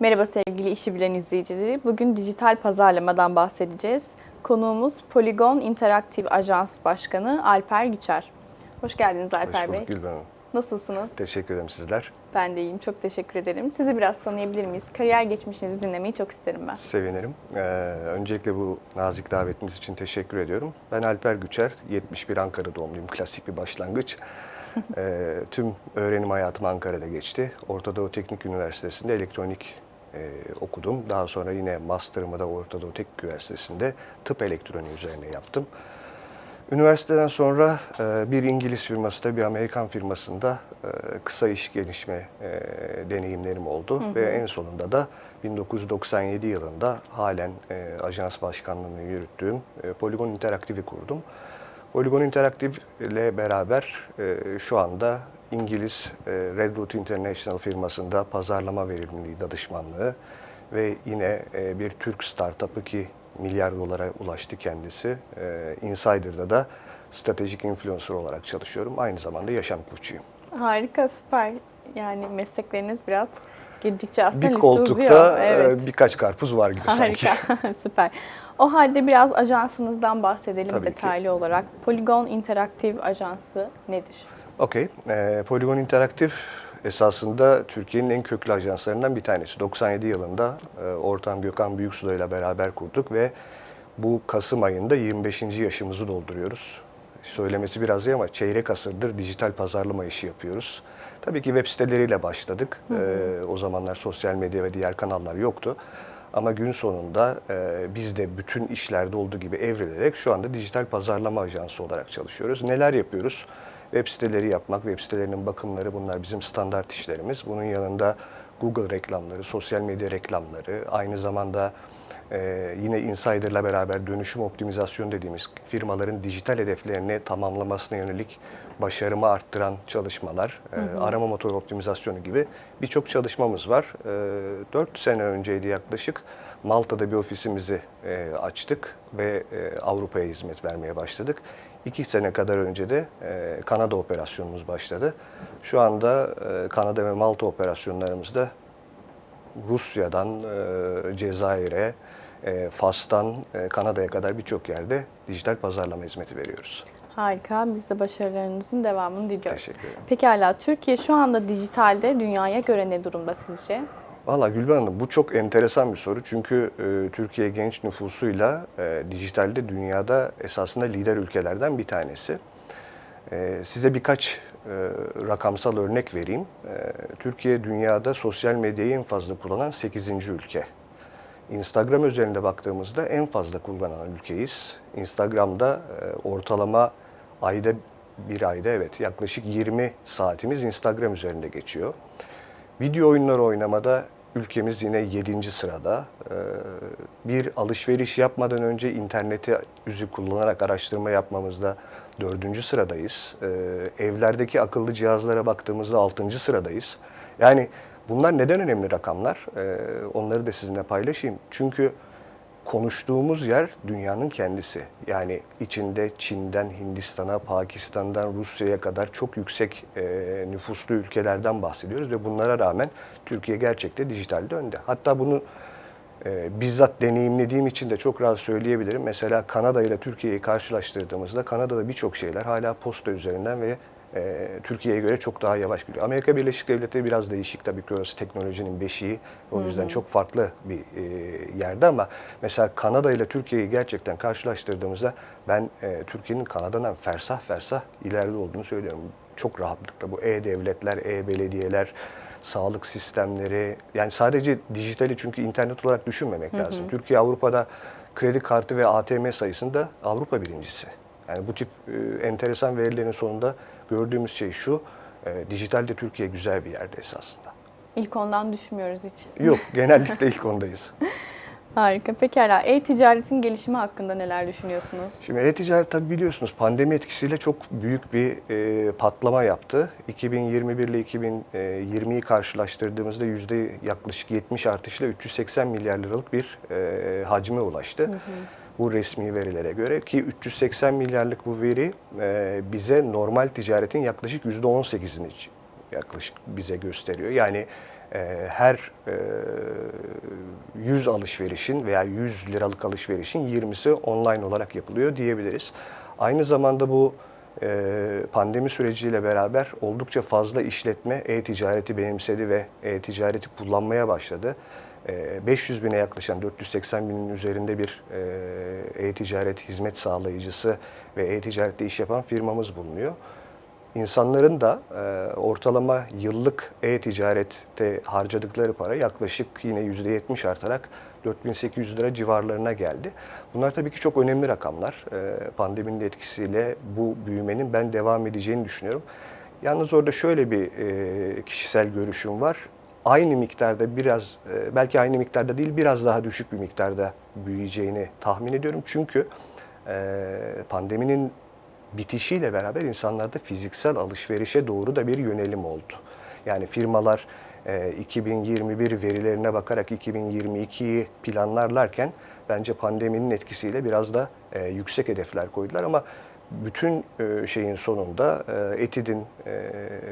Merhaba sevgili işi bilen izleyicileri. Bugün dijital pazarlamadan bahsedeceğiz. Konuğumuz Polygon İnteraktif Ajans Başkanı Alper Güçer. Hoş geldiniz Alper Hoş Bey. bulduk Gülben Hanım. Nasılsınız? Teşekkür ederim sizler. Ben de iyiyim. Çok teşekkür ederim. Sizi biraz tanıyabilir miyiz? Kariyer geçmişinizi dinlemeyi çok isterim ben. Sevinirim. Ee, öncelikle bu nazik davetiniz için teşekkür ediyorum. Ben Alper Güçer, 71 Ankara doğumluyum. Klasik bir başlangıç. Ee, tüm öğrenim hayatım Ankara'da geçti. Orta Doğu Teknik Üniversitesi'nde elektronik e, okudum. Daha sonra yine master'ımı da Orta Doğu Teknik Üniversitesi'nde tıp elektroniği üzerine yaptım. Üniversiteden sonra e, bir İngiliz firmasında, bir Amerikan firmasında e, kısa iş gelişme e, deneyimlerim oldu. Ve en sonunda da 1997 yılında halen e, ajans başkanlığını yürüttüğüm e, Polygon Interaktif'i kurdum. Polygon Interaktif ile beraber e, şu anda İngiliz e, Redwood International firmasında pazarlama verimliliği danışmanlığı ve yine e, bir Türk startup'ı ki milyar dolara ulaştı kendisi. E, Insider'da da stratejik influencer olarak çalışıyorum. Aynı zamanda yaşam koçuyum. Harika, süper. Yani meslekleriniz biraz girdikçe aslında Bir koltukta uzuyor. Evet. birkaç karpuz var gibi sanki. Harika, süper. O halde biraz ajansınızdan bahsedelim Tabii ki. detaylı olarak. Polygon İnteraktif Ajansı nedir? Okey. Ee, Polygon Interaktif esasında Türkiye'nin en köklü ajanslarından bir tanesi. 97 yılında e, ortağım Gökhan Büyüksuda ile beraber kurduk ve bu Kasım ayında 25. yaşımızı dolduruyoruz. Söylemesi biraz iyi ama çeyrek asırdır dijital pazarlama işi yapıyoruz. Tabii ki web siteleriyle başladık. Ee, o zamanlar sosyal medya ve diğer kanallar yoktu. Ama gün sonunda e, biz de bütün işlerde olduğu gibi evrilerek şu anda dijital pazarlama ajansı olarak çalışıyoruz. Neler yapıyoruz? Web siteleri yapmak, web sitelerinin bakımları bunlar bizim standart işlerimiz. Bunun yanında Google reklamları, sosyal medya reklamları, aynı zamanda e, yine Insider'la beraber dönüşüm optimizasyonu dediğimiz firmaların dijital hedeflerini tamamlamasına yönelik başarımı arttıran çalışmalar, e, arama motoru optimizasyonu gibi birçok çalışmamız var. E, 4 sene önceydi yaklaşık Malta'da bir ofisimizi e, açtık ve e, Avrupa'ya hizmet vermeye başladık. İki sene kadar önce de e, Kanada operasyonumuz başladı. Şu anda e, Kanada ve Malta operasyonlarımızda Rusya'dan e, Cezayir'e, e, Fas'tan e, Kanada'ya kadar birçok yerde dijital pazarlama hizmeti veriyoruz. Harika. Biz de başarılarınızın devamını diliyoruz. Teşekkür ederim. Pekala. Türkiye şu anda dijitalde dünyaya göre ne durumda sizce? Valla Gülben Hanım bu çok enteresan bir soru. Çünkü e, Türkiye genç nüfusuyla e, dijitalde dünyada esasında lider ülkelerden bir tanesi. E, size birkaç e, rakamsal örnek vereyim. E, Türkiye dünyada sosyal medyayı en fazla kullanan 8. ülke. Instagram üzerinde baktığımızda en fazla kullanan ülkeyiz. Instagram'da e, ortalama ayda bir ayda evet yaklaşık 20 saatimiz Instagram üzerinde geçiyor. Video oyunları oynamada ülkemiz yine 7. sırada. Ee, Bir alışveriş yapmadan önce interneti yüzü kullanarak araştırma yapmamızda 4. sıradayız. Ee, Evlerdeki akıllı cihazlara baktığımızda 6. sıradayız. Yani bunlar neden önemli rakamlar? Ee, Onları da sizinle paylaşayım. Çünkü konuştuğumuz yer dünyanın kendisi. Yani içinde Çin'den Hindistan'a, Pakistan'dan Rusya'ya kadar çok yüksek e, nüfuslu ülkelerden bahsediyoruz ve bunlara rağmen Türkiye gerçekten dijitalde önde. Hatta bunu e, bizzat deneyimlediğim için de çok rahat söyleyebilirim. Mesela Kanada ile Türkiye'yi karşılaştırdığımızda Kanada'da birçok şeyler hala posta üzerinden ve e, Türkiye'ye göre çok daha yavaş gidiyor. Amerika Birleşik Devletleri biraz değişik tabii ki orası teknolojinin beşiği. O yüzden çok farklı bir e, yerde ama mesela Kanada ile Türkiye'yi gerçekten karşılaştırdığımızda ben e, Türkiye'nin Kanada'dan fersah fersah ileride olduğunu söylüyorum. Çok rahatlıkla bu e-devletler, e-belediyeler, sağlık sistemleri yani sadece dijitali çünkü internet olarak düşünmemek lazım. Türkiye Avrupa'da kredi kartı ve ATM sayısında Avrupa birincisi. Yani bu tip e, enteresan verilerin sonunda gördüğümüz şey şu, e, dijitalde Türkiye güzel bir yerde esasında. İlk ondan düşmüyoruz hiç. Yok, genellikle ilk ondayız. Harika. Pekala. E-ticaretin gelişimi hakkında neler düşünüyorsunuz? Şimdi e-ticaret tabii biliyorsunuz pandemi etkisiyle çok büyük bir e, patlama yaptı. 2021 ile 2020'yi karşılaştırdığımızda yüzde yaklaşık 70 artışla 380 milyar liralık bir e, hacme ulaştı. Bu resmi verilere göre ki 380 milyarlık bu veri e, bize normal ticaretin yaklaşık yüzde 18'ini yaklaşık bize gösteriyor. Yani e, her e, 100 alışverişin veya 100 liralık alışverişin 20'si online olarak yapılıyor diyebiliriz. Aynı zamanda bu e, pandemi süreciyle beraber oldukça fazla işletme e-ticareti benimsedi ve e-ticareti kullanmaya başladı. E, 500 bine yaklaşan 480 binin üzerinde bir e, e-ticaret hizmet sağlayıcısı ve e-ticarette iş yapan firmamız bulunuyor. İnsanların da e, ortalama yıllık e-ticarette harcadıkları para yaklaşık yine %70 artarak 4800 lira civarlarına geldi. Bunlar tabii ki çok önemli rakamlar. E, pandeminin etkisiyle bu büyümenin ben devam edeceğini düşünüyorum. Yalnız orada şöyle bir e, kişisel görüşüm var. Aynı miktarda biraz, e, belki aynı miktarda değil biraz daha düşük bir miktarda büyüyeceğini tahmin ediyorum. Çünkü e, pandeminin bitişiyle beraber insanlarda fiziksel alışverişe doğru da bir yönelim oldu. Yani firmalar e, 2021 verilerine bakarak 2022'yi planlarlarken bence pandeminin etkisiyle biraz da e, yüksek hedefler koydular ama bütün e, şeyin sonunda e, ETİD'in e,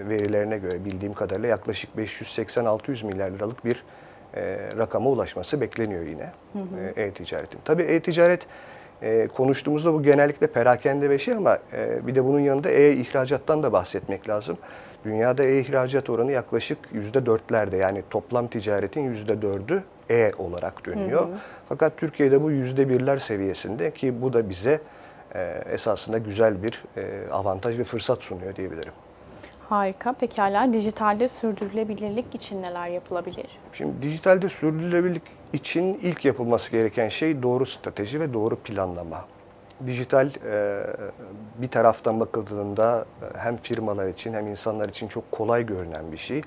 verilerine göre bildiğim kadarıyla yaklaşık 580-600 milyar liralık bir rakama ulaşması bekleniyor yine e-ticaretin. Tabii e-ticaret konuştuğumuzda bu genellikle perakende ve şey ama bir de bunun yanında e-ihracattan da bahsetmek lazım. Dünyada e-ihracat oranı yaklaşık %4'lerde yani toplam ticaretin %4'ü e olarak dönüyor. Fakat Türkiye'de bu %1'ler seviyesinde ki bu da bize esasında güzel bir e, avantaj ve fırsat sunuyor diyebilirim. Harika. Pekala dijitalde sürdürülebilirlik için neler yapılabilir? Şimdi dijitalde sürdürülebilirlik için ilk yapılması gereken şey doğru strateji ve doğru planlama. Dijital e, bir taraftan bakıldığında e, hem firmalar için hem insanlar için çok kolay görünen bir şey.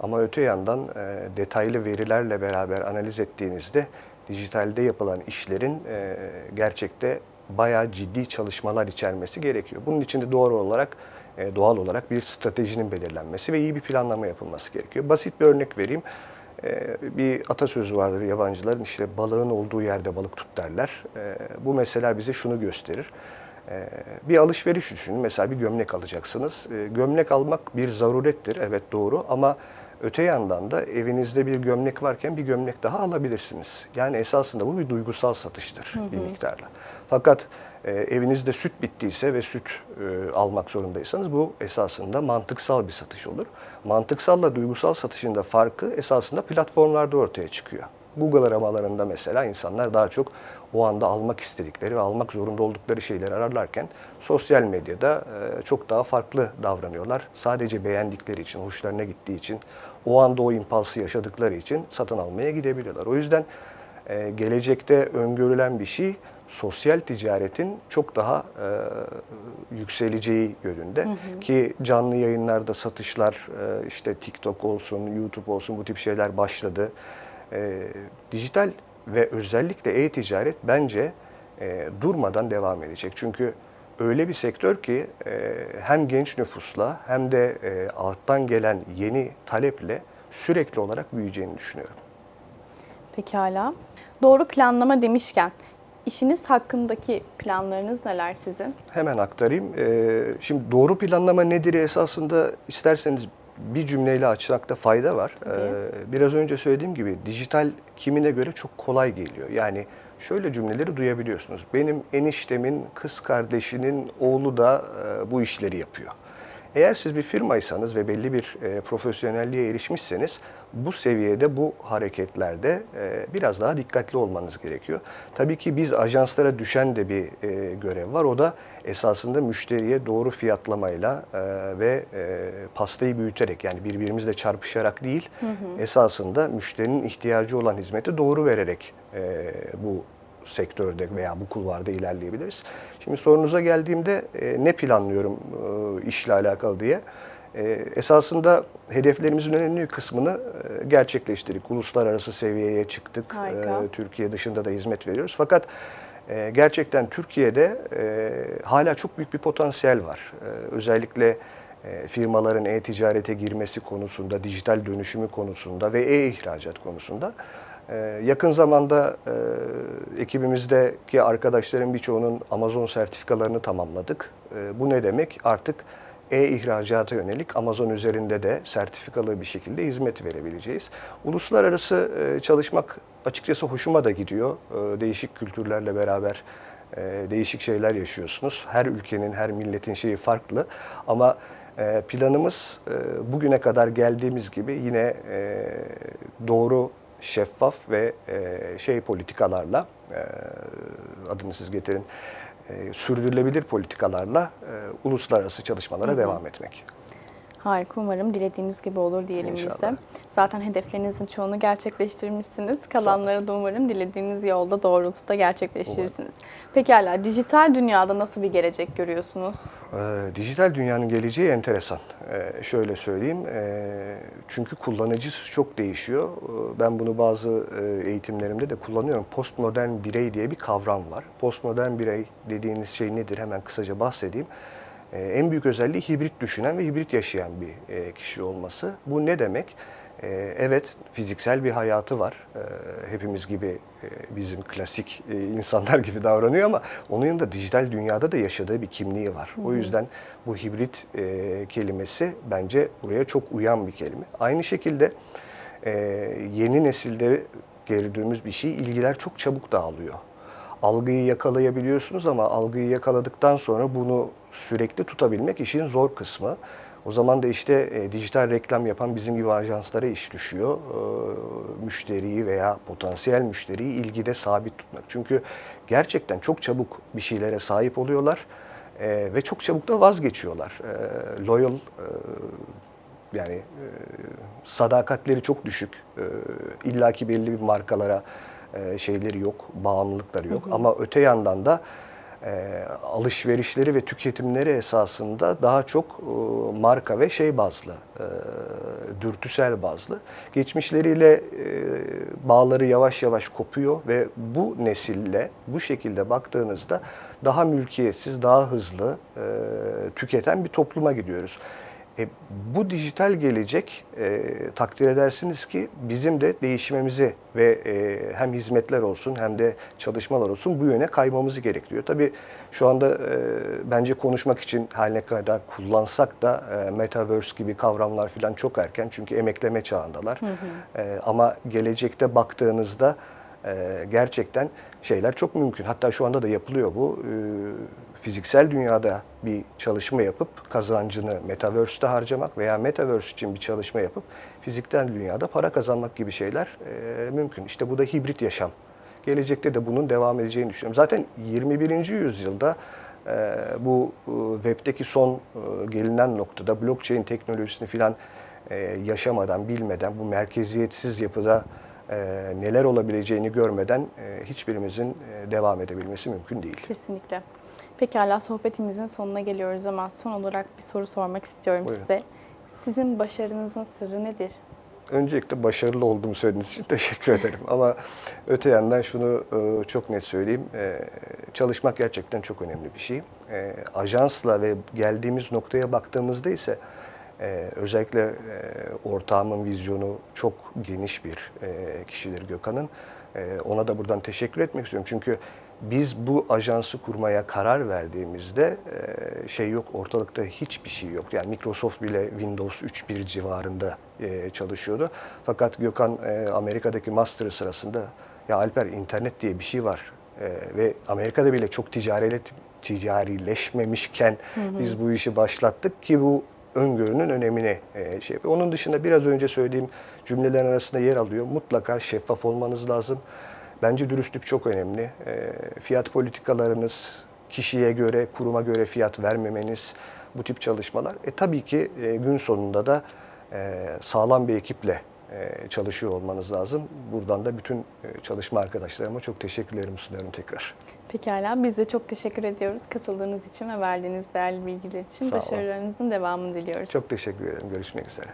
Ama öte yandan e, detaylı verilerle beraber analiz ettiğinizde dijitalde yapılan işlerin e, gerçekte bayağı ciddi çalışmalar içermesi gerekiyor. Bunun için de doğru olarak e, doğal olarak bir stratejinin belirlenmesi ve iyi bir planlama yapılması gerekiyor. Basit bir örnek vereyim. E, Bir atasözü vardır yabancıların işte balığın olduğu yerde balık tut derler. E, Bu mesela bize şunu gösterir. Bir alışveriş düşünün. Mesela bir gömlek alacaksınız. Gömlek almak bir zarurettir. Evet doğru ama öte yandan da evinizde bir gömlek varken bir gömlek daha alabilirsiniz. Yani esasında bu bir duygusal satıştır bir miktarla. Fakat e, evinizde süt bittiyse ve süt e, almak zorundaysanız bu esasında mantıksal bir satış olur. Mantıksalla duygusal satışın da farkı esasında platformlarda ortaya çıkıyor. Google aramalarında mesela insanlar daha çok o anda almak istedikleri ve almak zorunda oldukları şeyleri ararlarken sosyal medyada e, çok daha farklı davranıyorlar. Sadece beğendikleri için, hoşlarına gittiği için, o anda o impulsu yaşadıkları için satın almaya gidebiliyorlar. O yüzden e, gelecekte öngörülen bir şey sosyal ticaretin çok daha e, yükseleceği yönünde ki canlı yayınlarda satışlar e, işte TikTok olsun, YouTube olsun bu tip şeyler başladı. E, dijital ve özellikle e-ticaret bence e, durmadan devam edecek. Çünkü öyle bir sektör ki e, hem genç nüfusla hem de e, alttan gelen yeni taleple sürekli olarak büyüyeceğini düşünüyorum. Pekala. Doğru planlama demişken işiniz hakkındaki planlarınız neler sizin? Hemen aktarayım. Ee, şimdi doğru planlama nedir esasında isterseniz bir cümleyle açmakta fayda var. Ee, biraz önce söylediğim gibi dijital kimine göre çok kolay geliyor. Yani şöyle cümleleri duyabiliyorsunuz. Benim eniştemin kız kardeşinin oğlu da e, bu işleri yapıyor. Eğer siz bir firmaysanız ve belli bir e, profesyonelliğe erişmişseniz bu seviyede bu hareketlerde e, biraz daha dikkatli olmanız gerekiyor. Tabii ki biz ajanslara düşen de bir e, görev var. O da esasında müşteriye doğru fiyatlamayla e, ve e, pastayı büyüterek yani birbirimizle çarpışarak değil esasında müşterinin ihtiyacı olan hizmeti doğru vererek e, bu sektörde veya bu kulvarda ilerleyebiliriz. Şimdi sorunuza geldiğimde e, ne planlıyorum e, işle alakalı diye. E, esasında hedeflerimizin önemli kısmını e, gerçekleştirdik. Uluslararası seviyeye çıktık. Harika. E, Türkiye dışında da hizmet veriyoruz. Fakat e, gerçekten Türkiye'de e, hala çok büyük bir potansiyel var. E, özellikle e, firmaların e-ticarete girmesi konusunda, dijital dönüşümü konusunda ve e-ihracat konusunda. Ee, Yakın zamanda e, ekibimizdeki arkadaşların birçoğunun Amazon sertifikalarını tamamladık. E, Bu ne demek? Artık e-ihracata yönelik Amazon üzerinde de sertifikalı bir şekilde hizmet verebileceğiz. Uluslararası e, çalışmak açıkçası hoşuma da gidiyor. E, Değişik kültürlerle beraber e, değişik şeyler yaşıyorsunuz. Her ülkenin, her milletin şeyi farklı. Ama planımız bugüne kadar geldiğimiz gibi yine doğru, şeffaf ve e, şey politikalarla, e, adını siz getirin, e, sürdürülebilir politikalarla e, uluslararası çalışmalara devam etmek. Harika umarım dilediğiniz gibi olur diyelim biz de. Zaten hedeflerinizin çoğunu gerçekleştirmişsiniz. Kalanları da umarım dilediğiniz yolda doğrultuda gerçekleştirirsiniz. Pekala dijital dünyada nasıl bir gelecek görüyorsunuz? Ee, dijital dünyanın geleceği enteresan. Ee, şöyle söyleyeyim, ee, çünkü kullanıcısı çok değişiyor. Ee, ben bunu bazı e, eğitimlerimde de kullanıyorum. Postmodern birey diye bir kavram var. Postmodern birey dediğiniz şey nedir? Hemen kısaca bahsedeyim. Ee, en büyük özelliği hibrit düşünen ve hibrit yaşayan bir e, kişi olması. Bu ne demek? Ee, Evet, fiziksel bir hayatı var. Ee, Hepimiz gibi e, bizim klasik e, insanlar gibi davranıyor ama onun yanında dijital dünyada da yaşadığı bir kimliği var. O yüzden bu hibrit e, kelimesi bence buraya çok uyan bir kelime. Aynı şekilde e, yeni nesilde gördüğümüz bir şey, ilgiler çok çabuk dağılıyor. Algıyı yakalayabiliyorsunuz ama algıyı yakaladıktan sonra bunu sürekli tutabilmek işin zor kısmı. O zaman da işte e, dijital reklam yapan bizim gibi ajanslara iş düşüyor. E, müşteriyi veya potansiyel müşteriyi ilgide sabit tutmak. Çünkü gerçekten çok çabuk bir şeylere sahip oluyorlar e, ve çok çabuk da vazgeçiyorlar. E, loyal e, yani e, sadakatleri çok düşük. E, illaki belli bir markalara e, şeyleri yok, bağımlılıkları yok. Ama öte yandan da e, alışverişleri ve tüketimleri esasında daha çok e, marka ve şey bazlı, e, dürtüsel bazlı. Geçmişleriyle e, bağları yavaş yavaş kopuyor ve bu nesille bu şekilde baktığınızda daha mülkiyetsiz, daha hızlı e, tüketen bir topluma gidiyoruz. E, bu dijital gelecek e, takdir edersiniz ki bizim de değişmemizi ve e, hem hizmetler olsun hem de çalışmalar olsun bu yöne kaymamızı gerektiriyor. Tabii şu anda e, bence konuşmak için her ne kadar kullansak da e, metaverse gibi kavramlar falan çok erken çünkü emekleme çağındalar. E, ama gelecekte baktığınızda e, gerçekten şeyler çok mümkün. Hatta şu anda da yapılıyor bu. E, fiziksel dünyada bir çalışma yapıp kazancını Metaverse'de harcamak veya Metaverse için bir çalışma yapıp fiziksel dünyada para kazanmak gibi şeyler e, mümkün. İşte bu da hibrit yaşam. Gelecekte de bunun devam edeceğini düşünüyorum. Zaten 21. yüzyılda e, bu web'deki son e, gelinen noktada blockchain teknolojisini filan e, yaşamadan, bilmeden bu merkeziyetsiz yapıda e, neler olabileceğini görmeden e, hiçbirimizin e, devam edebilmesi mümkün değil. Kesinlikle. Pekala sohbetimizin sonuna geliyoruz ama son olarak bir soru sormak istiyorum Buyurun. size. Sizin başarınızın sırrı nedir? Öncelikle başarılı olduğumu söylediğiniz için teşekkür ederim. Ama öte yandan şunu e, çok net söyleyeyim. E, Çalışmak gerçekten çok önemli bir şey. E, Ajansla ve geldiğimiz noktaya baktığımızda ise özellikle e, ortağımın vizyonu çok geniş bir e, kişidir Gökhan'ın. E, Ona da buradan teşekkür etmek istiyorum. Çünkü biz bu ajansı kurmaya karar verdiğimizde şey yok, ortalıkta hiçbir şey yok. Yani Microsoft bile Windows 3.1 civarında çalışıyordu. Fakat Gökhan Amerika'daki master sırasında ya Alper internet diye bir şey var ve Amerika'da bile çok ticarilet, ticarileşmemişken biz bu işi başlattık ki bu öngörünün önemini şey yapıyor. Onun dışında biraz önce söylediğim cümlelerin arasında yer alıyor. Mutlaka şeffaf olmanız lazım. Bence dürüstlük çok önemli. E, fiyat politikalarınız, kişiye göre, kuruma göre fiyat vermemeniz, bu tip çalışmalar. E tabii ki e, gün sonunda da e, sağlam bir ekiple e, çalışıyor olmanız lazım. Buradan da bütün e, çalışma arkadaşlarıma çok teşekkürlerimi sunuyorum tekrar. Pekala biz de çok teşekkür ediyoruz katıldığınız için ve verdiğiniz değerli bilgiler için. Sağ olun. Başarılarınızın devamını diliyoruz. Çok teşekkür ederim. Görüşmek üzere.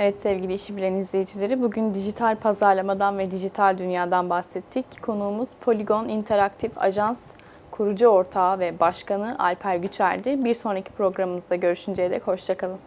Evet sevgili işi bilen izleyicileri bugün dijital pazarlamadan ve dijital dünyadan bahsettik. Konuğumuz Polygon İnteraktif Ajans kurucu ortağı ve başkanı Alper Güçer'di. Bir sonraki programımızda görüşünceye dek hoşçakalın.